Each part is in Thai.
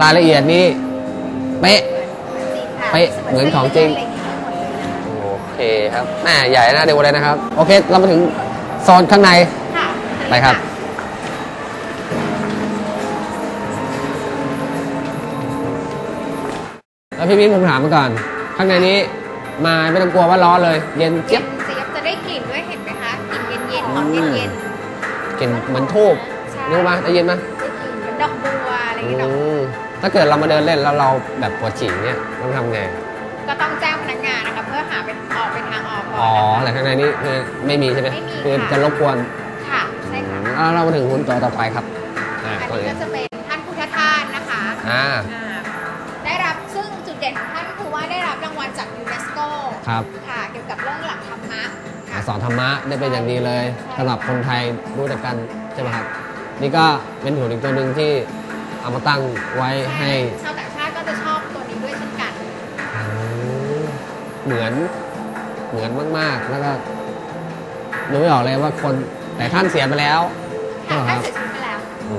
รายละเอียดนี่เป๊ะ เป๊ะเหมือนของจริง โอเคครับแม่ใหญ่นะเดี๋ยวเลยนะครับ โอเค เรามาถึงโซนข้างในค่ะไปครับ แล้วพี่มิ้นผมถามมาก่อน ข้างในนี้มาไม่ต้องกลัวว่าร้อนเลย เย็นเจี๊เจี๊ยยบบเจี๊ยบจะได้กลิ่นด้วยเห็นไหมคะ กลิ่นเย็นๆหอมอืมเย็นกลิ่นเหมือนทูบๆใช่รู้ไหมได้ยินไหมได้กลิ่นเหมือนดอกบัวอะไรอย่างอืเงี้ยเนาะม ถ้าเกิดเรามาเดินเล่นแล้วเราแบบปวดฉี่เนี่ยต้องทำไงก็ต้องแจ้งพนักงานนะคะเพื่อหาเป็นออกเป็นทางออกก่อ๋ออนแต่นะคะข้างในนี้คือไม่มีใช่ไหมไม่มีคือค่ะ จะรบกวนค่ะ ใช่ค่ะ อ่าเรามาถึงหุ่นตัวต่อไปครับอ่าอันตัวนี้นี้ก็จะเป็นท่านพุทธทาสนะคะอ่าอ่าได้รับซึ่งจุดเด่นของท่านก็คือว่าได้รับรางวัลจากยูเนสโกครับค่ะ เกี่ยวกับเรื่องหลักธรรมะค่ะ สอนธรรมะได้เป็นอย่างดีเลยสำหรับคนไทยรู้จักกันใช่ไหมครับนี่ก็เป็นหุ่นอีกตัวหนึ่งที่ เอามาตั้งไว้ให้ชาวต่างชาติก็จะชอบตัวนี้ด้วยเช่นกันอืมเหมือนเหมือนมาก ๆ แล้วก็ดูไม่ออกเลยว่าคนแต่ท่านเสียไปแล้วค่ะครัท่านบเสียชีวิตไปแล้วอื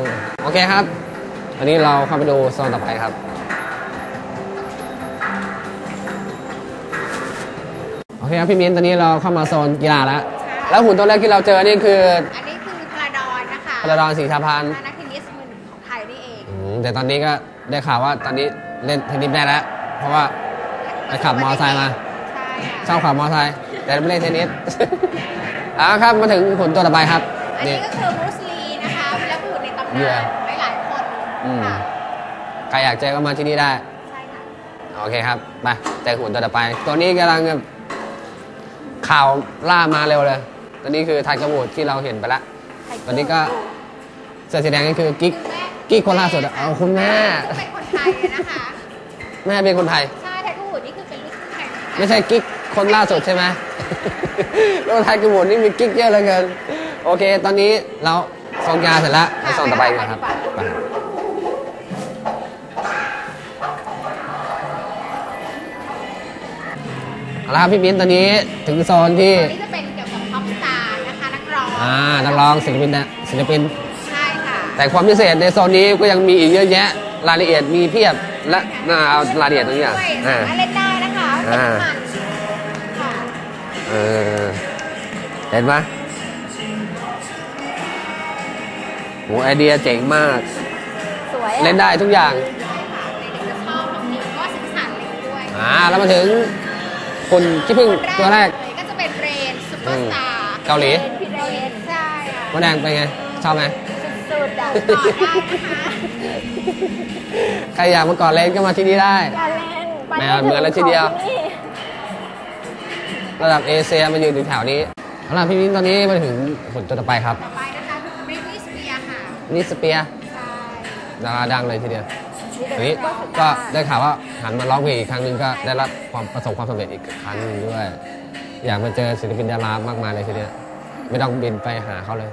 มโอเคครับ อันนี้เราเข้าไปดูโซนต่อไปครับโอเคครับพี่มิ้นตอนนี้เราเข้ามาโซนกีฬาแล้ว แล้วหุ่นตัวแรกที่เราเจอนี่คือ อันนี้คือพลาดอนนะคะพลดอนสีชาพันธ์ แต่ตอนนี้ก็ได้ข่าวว่าตอนนี้เล่นเทนนิสได้แล้ว เพราะว่าไปขับมอไซค์มาใช่ค่ะชอบขับมอเตอร์ไซค์แต่ไม่เล่นเทนนิสเอาครับมาถึงผลตัวต่อไปครับอันนี้ก็คือบรูซลีนะคะวีรบุรุษในตำเยื่นาอนหลายๆคนอืมค่ะใครอยากเจอก็มาที่นี่ได้ใช่ค่ะโอเคครับไปเจอหุ่นตัวต่อไป ตัวนี้กำลังแบบข่าวล่ามาเร็วเลย ตัวนี้คือไทยกระบูดที่เราเห็นไปแล้วตอนนี้ก็ เสื้อสีแดงนี่คือกิ๊กคุณแม่กิ๊กคนล่าสุดอะเอาคุณแม่ ซึ่งเป็นคนไทยเลยนะคะ แม่เป็นคนไทย ใช่ไทยกบูดนี่คือเป็นลูกครึ่งไทยเหมือนกันไม่ใช่กิ๊กคนล่าสุดใช่ไหม แล้วไทยกระบูดนี่มีกิ๊กเยอะเหลือเกิน โอเค ตอนนี้เราส่งยาเสร็จแล้วไปส่งต่อไปกันครับไปเอาละครับพี่มิ้นตอนนี้ถึงโซนที่ตัวนี้จะเป็นเกี่ยวกับท็อปสตาร์นะคะนักร้อง อ่านักร้องศิลปินนะศิลปินใช่ค่ะ แต่ความพิเศษในโซนนี้ก็ยังมีอีกเยอะแยะรายละเอียดมีเพียบและน่าเอารายละเอียดตรงนี้อะด้วยอ่าสามารถเล่นได้นะคะเป็นอ่ามันค่ะเออเห็นไหมโหไอเดียเจ๋งมาก สวยเล่นได้ทุกอย่างใช่ค่ะเด็กๆจะชอบน้องนิวก็สีสันเล็กด้วยอ่าแล้วมาถึงคุณที่พึ่งตัวแรกเลยก็จะเป็นเรนซูเปอร์สตาร์เกาหลีพี่เรนใช่ค่ะมดแดงเป็นไง ชอบไหม สุดๆอะกอดได้นะคะใครอยากมาก่อนเล่นก็มาที่นี่ได้ อย่าเล่นไปแมวเหมือนแล้วทีเดียว ของนี่ระดับเอเชียมายืนอยู่แถวนี้เอาล่ะพี่มิ้นตอนนี้มาถึงผลตัวต่อไปครับต่อไปนะคะคือบริทนีย์สเปียร์ค่ะนี่สเปียร์ใช่ดาราดังเลยทีเดียวอันนี้ก็ได้ข่าวว่าหันมาร้องเพลงอีกครั้งหนึ่งก็ได้รับความประสบความสำเร็จอีกครั้งหนึ่งด้วย อยากมาเจอศิลปินดารามากมายเลยทีเดียวไม่ต้องบินไปหาเขาเลย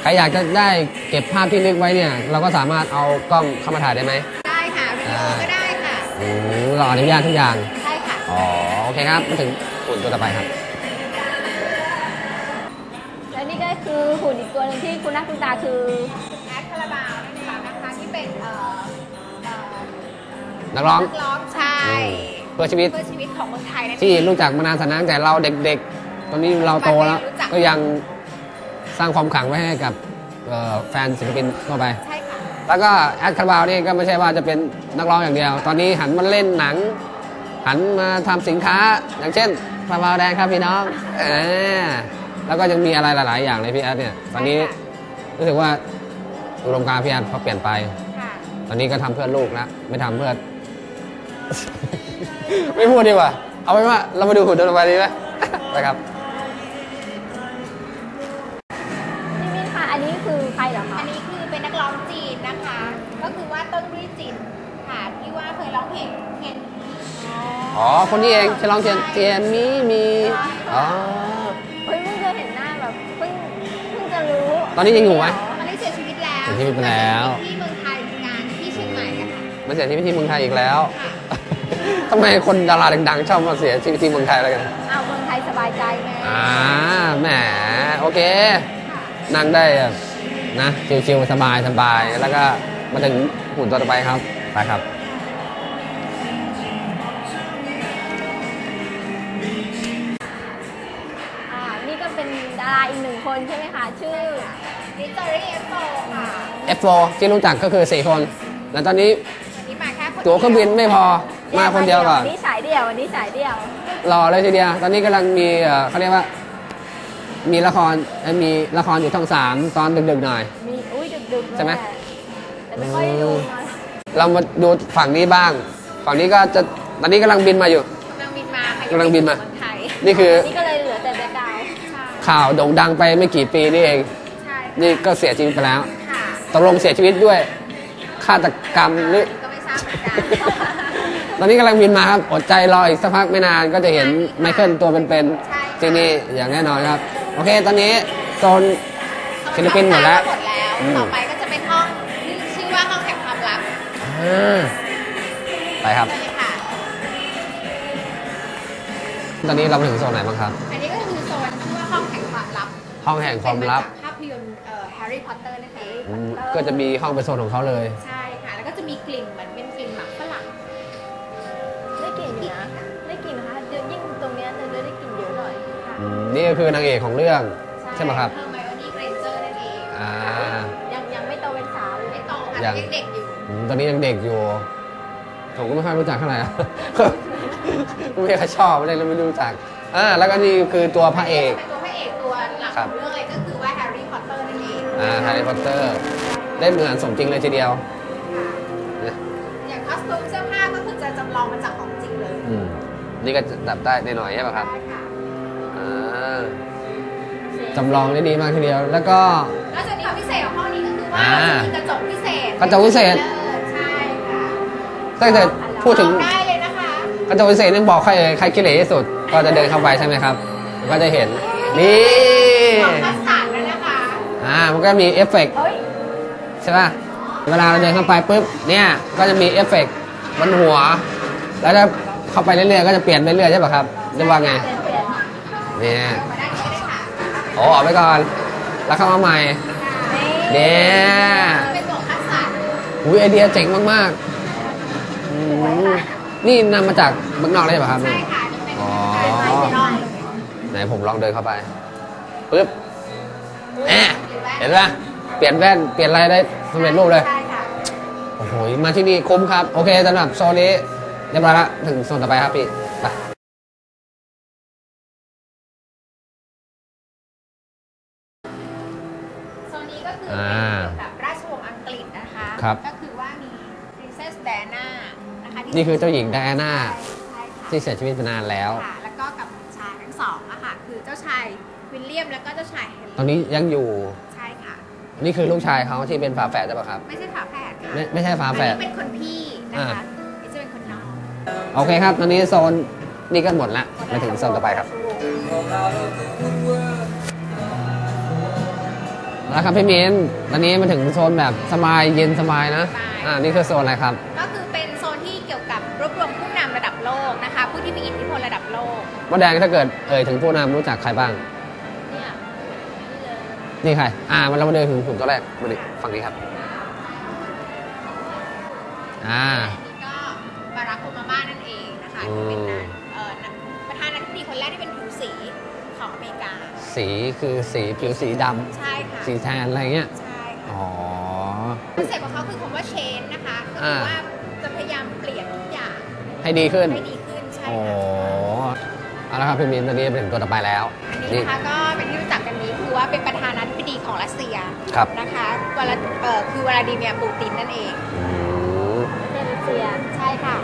ใครอยากจะได้เก็บภาพที่นึกไว้เนี่ย เราก็สามารถเอากล้องเข้ามาถ่ายได้ไหมได้ค่ะวิดีโอก็ได้ค่ะอืมเราอนุญาตทุกอย่างใช่ค่ะอ๋อโอเคครับมาถึงหุ่นตัวต่อไปครับ และนี่ก็คือหุ่นอีกตัวหนึ่งที่คุณหน้าคุณตาคือแอดคาราบาวนั่นเองนะคะที่เป็นเอ่อเอ่อนักร้องนักร้องใช่เพื่อชีวิตเพื่อชีวิตของเมืองไทยนั่นเอง ที่รู้จักมานานสนานแต่เราเด็กๆ ตอนนี้เราโตแล้วรู้จักก็ยัง สร้างความขลังไว้ให้กับเอ่อแฟนศิลปินทั่วไป ใช่ค่ะ แล้วก็แอดคาราบาวนี่ก็ไม่ใช่ว่าจะเป็นนักร้องอย่างเดียว ตอนนี้หันมาเล่นหนัง หันมาทำสินค้าอย่างเช่นคาราบาวแดงครับพี่น้องเออแล้วก็ยังมีอะไรหลาย ๆ อย่างเลยพี่แอดเนี่ย ตอนนี้รู้สึกว่าอุดมการณ์พี่แอดเขาเปลี่ยนไปค่ะตอนนี้ก็ทำเพื่อลูกแล้วไม่ทำเพื่อ ไม่พูดดีกว่า เอาไว้ว่าเรามาดูหุ่นตัวต่อไปดีไหมไปครับ เหรอคะ อันนี้คือเป็นนักร้องจีนนะคะ ก็คือว่าเต้นรี่จินค่ะที่ว่าเคยร้องเพลงเพลงอ๋อ คนนี้เองจะลองเทียนเทียนมีมีอ๋อ เฮ้ยเพิ่งเคยเห็นหน้าแบบเพิ่งเพิ่งจะรู้ตอนนี้ยังอยู่ไหม ตอนนี้เสียชีวิตแล้วเสียชีวิตไปแล้ว ที่เมืองไทยเหมือนกันที่เชียงใหม่อะค่ะมาเสียชีวิตที่เมืองไทยอีกแล้ว ค่ะทำไมคนดาราดังๆชอบมาเสียชีวิตที่เมืองไทยแล้วกันเอาเมืองไทยสบายใจไงอ่าแหมโอเคนั่งได้อะ นะชิวๆสบายสบายแล้วก็มาถึงหุ่นตัวต่อไปครับไปครับอ่านี่ก็เป็นดาราอีกหนึ่งคนใช่ไหมคะ ชื่อวิกตอรี่เอฟโฟค่ะ F4 ที่รู้จักก็คือ 4 คน แล้วตอนนี้วันนี้มาแค่คนตั๋วเครื่องบินไม่พอมาคนเดียวก่อน วันนี้ฉายเดี่ยววันนี้ฉายเดี่ยวรอเลยทีเดียว ตอนนี้กำลังมีเอ่อเขาเรียกว่า มีละครเอ้ยมีละครอยู่ช่องสามตอนดึกๆหน่อย มีอุ้ยดึกๆใช่ไหม แต่ไม่ค่อยได้ดูมาเรามาดูฝั่งนี้บ้าง ฝั่งนี้ก็จะตอนนี้กำลังบินมาอยู่ กำลังบินมาค่ะกำลังบินมาเมืองไทยนี่คือนี่ก็เลยเหลือแต่แบ็คกราวด์ใช่ข่าวโด่งดังไปไม่กี่ปีนี่เอง ใช่นี่ก็เสียชีวิตไปแล้วค่ะตกลงเสียชีวิตด้วยฆาตกรรมหรือ ก็ไม่ทราบเหมือนกันตอนนี้กำลังบินมาครับ อดใจรออีกสักพักไม่นานก็จะเห็นไมเคิลตัวเป็นใช่ ๆที่นี่อย่างแน่นอนครับ โอเค ตอนนี้โซนฟิลิปปินส์หมดแล้วหมดแล้ว อืม ต่อไปก็จะเป็นห้องที่ชื่อว่าห้องแห่งความลับอ่าไปครับ เลยค่ะ ตอนนี้เรามาถึงโซนไหนบ้างครับ อันนี้ก็คือโซนชื่อว่าห้องแห่งความลับห้องแห่งความลับเป็นมาจากภาพยนตร์เอ่อแฮร์รี่พอตเตอร์นั่นเองอืมก็จะมีห้องเป็นโซนของเขาเลย ใช่ นี่ก็คือนางเอกของเรื่อง ใช่ไหมครับ เฮอร์ไมโอนี่เกรนเจอร์นั่นเองอ่า ยังยังไม่โตเป็นสาวเลยไม่โตค่ะยัยังง เด็กอยู่ อืมตอนนี้ยังเด็กอยู่ ผมก็ไม่ค่อยรู้จักเท่าไหร่ไม่มีใครชอบเลยเราไม่รู้จักอ่าแล้วก็นี่คือตัวพระเอก เป็นตัวพระเอกตัวหลักคขรัอบงเรื่องเลยก็คือว่าแฮร์รี่พอตเตอร์นั่นเองอ่าแฮร์รี่พอตเตอร์เล่นเหมือนสมจริงเลยทีเดียวค่ะนะอย่างคอสตูมเสื้อผ้าก็คือจะจำลองมาจากของจริงเลยอืมนี่ก็จับได้ในหน่อยใช่ไหมครับใช่ค่ะอ่า จำลองได้ดีมากทีเดียว แล้วก็นอกจากนี้ความพิเศษของห้องนี้ก็คือว่าอ่าจะมีกระจกพิเศษกระจกพิเศษ ใช่ค่ะตั้งแต่พูดถึงลองได้เลยนะคะกระจกพิเศษนี่บอกใครเอ่ยใครกิเลสที่สุด ก็จะเดินเข้าไปใช่ไหมครับ ก็จะเห็น นี่ ของคัสตาร์ดแล้วนะคะอ่า มันก็มีเอฟเฟกต์ เฮ้ยใช่ป่ะ เวลาเราเดินเข้าไปปุ๊บ เนี่ย ก็จะมีเอฟเฟกต์บนหัว แล้วถ้าเข้าไปเรื่อยๆ ก็จะเปลี่ยนไปเรื่อยใช่ป่ะครับจะว่าไงเปลี่ย นเปลี่ยนเนี่ยมาได้ที่ได้ค่ะโอ้ออกไปก่อน แล้วเข้ามาใหม่เนี่ยเป็นตัวคัสตาร์ดอุ้ยไอเดียเจ๋งมากๆอืมนี่นำมาจากเมืองนอกเลยใช่ป่ะครับใช่เนี่ยค่ะนี่เป็นอ๋อไข่ลองไหนผมลองเดินเข้าไปปุ๊บแอะเห็นป่ะเปลี่ยนแว่นเปลี่ยนอะไรได้สำเร็จรูปเลยใช่ค่ะโอ้โหมาที่นี่คุ้มครับ โอเคสำหรับโซนนี้เรียบร้อยละถึงโซนต่อไปครับพี่ ไปโซนนี้ก็คืออ่าเป็นเกี่ยวกับราชวงศ์อังกฤษนะคะครับ ก็คือว่ามี Princess Diana นะคะที่นี่คือเจ้าหญิงไดอาน่าใช่ค่ะ ที่เสียชีวิตไปนานแล้ว ค่ะแล้วก็กับชายทั้งสองอะค่ะ คือเจ้าชายวิลเลียมแล้วก็เจ้าชายเฮนตอนรี่นี้ยังอยู่ ใช่ค่ะ นี่คือลูกชายเขาที่เป็นฝาแฝดใช่ปะครับ ไม่ใช่ฝาแฝดค่ะไม่ไม่ใช่ฝาแฝด อันนี้เป็นคนพี่นะอ่าคะนี่จะเป็นคนน้องโอเคครับ ตอนนี้โซนนี่ก็หมดละ มาถึงโซนต่อไปครับ แล้วครับพี่มิ้นตอนนี้มาถึงโซนแบบสบายเย็นสบายนะ อ่า นี่คือโซนอะไรครับ ก็คือเป็นโซนที่เกี่ยวกับรวบรวมผู้นำระดับโลกนะคะ ผู้ที่มีอิทธิพลระดับโลกมดแดงถ้าเกิดเอ่ยถึงผู้นำรู้จักใครบ้าง เนี่ยนี่เลยนี่ใคร อ่ามันเรามาเดินถึงกลุ่มตัวแรกมาดิฝั่งนี้ครับ อ่า อันนี้ก็บารักโอบามานั่นเองนะคะอืมที่เป็น สีคือสีผิวสีดำใช่ค่ะ สีแทนอะไรเงี้ย ใช่ค่ะอ๋อ คอนเซ็ปต์ของเขาคือคำว่า change นะคะ ก็คือว่าจะพยายามเปลี่ยนทุกอย่างให้ดีขึ้น ให้ดีขึ้นใช่โอ้ค่ะเอาละครับพี่มินตอนนี้เป็นตัวต่อไปแล้ว อันนี้นะคะก็เป็นที่รู้จักกันนี้คือว่าเป็นประธานาธิบดีของรัสเซียครับ นะคะวลาเอ่อคือวลาดิเมียร์ปูตินนั่นเอง อืมเนเซียใช่ค่ะ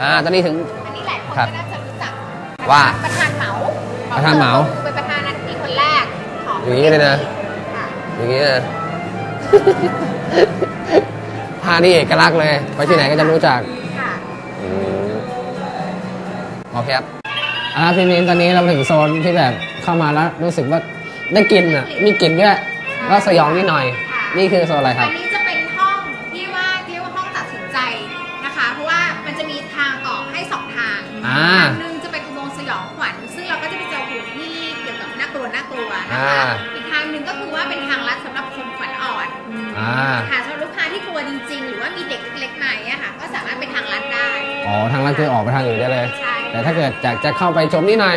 อ่า ตอนนี้ถึง อันนี้หลายคนครับก็น่าจะรู้จัก ว่าประธานเหมาประธานเหมาคือเป็นประธานาธิบดีคนแรกของอย่างนี้เลยนะค่ะอย่างนี้นะผ้านี่เอกลักษณ์เลย ไปที่ไหนก็จะรู้จักค่ะอืมโอเคครับอ่าพี่มินตอนนี้เราถึงโซนที่แบบเข้ามาแล้วรู้สึกว่าได้กลิ่นอะ มีกลิ่นด้วยก็สยองนิดหน่อยค่ะนี่คือโซนอะไรคอัรับ อ๋อทางร้านคือออกไปทางอื่นได้เลย ใช่ แต่ถ้าเกิดอยากจะเข้าไปชมนิดหน่อย